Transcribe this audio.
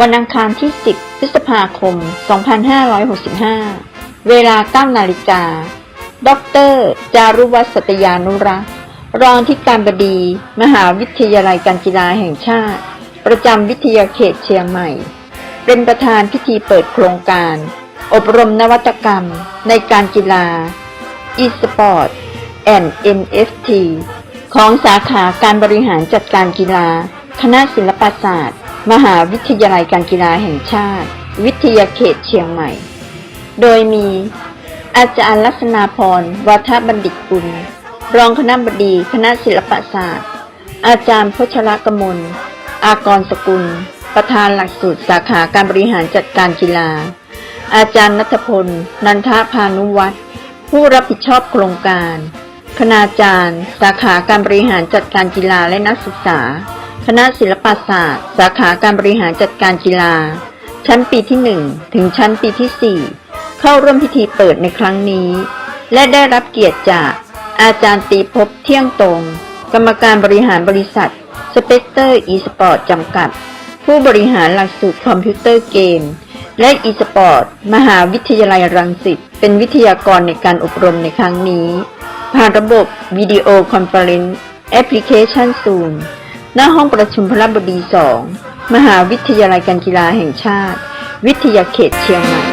วันอังคารที่ 10 พฤษภาคม 2565 เวลา 9 นาฬิกา ดร จารุวัฒน์สัตยานุรักษ์รองที่การบดี มหาวิทยาลัยการกีฬาแห่งชาติ ประจำวิทยาเขตเชียงใหม่ เป็นประธานพิธีเปิดโครงการ อบรมนวัตกรรม ในการกีฬา e-sport and NFT ของสาขาการบริหารจัดการกีฬา คณะศิลปศาสตร์ มหาวิทยาลัยการกีฬาแห่งชาติ วิทยาเขตเชียงใหม่ โดยมี อาจารย์ลักษณาพรวัฒบัณฑิตกุล รองคณะบดีคณะศิลปศาสตร์ อาจารย์พชรกมล อากรสกุล ประธานหลักสูตรสาขาการบริหารจัดการกีฬา อาจารย์นัทพล นันทพานุวัฒน์ผู้รับผิดชอบโครงการ คณาจารย์ สาขาการบริหารจัดการกีฬาและนักศึกษา คณะศิลปศาสตร์ สาขาการบริหารจัดการกีฬา ชั้นปีที่ 1 ถึงชั้นปีที่ 4 เข้าร่วมพิธีเปิดในครั้งนี้ และได้รับเกียรติจากอาจารย์ตีภพเที่ยงตรง กรรมการบริหารบริษัทสเปกเตอร์อีสปอร์ตจำกัด ผู้บริหารหลักสูตรคอมพิวเตอร์เกม และอีสปอร์ตมหาวิทยาลัยรังสิตเป็นวิทยากรในการอบรมในครั้งนี้ ผ่านระบบวิดีโอคอนเฟอเรนซ์แอปพลิเคชัน Zoom หน้าห้องประชุมพระบดีสอง มหาวิทยาลัยการกีฬาแห่งชาติ วิทยาเขตเชียงใหม่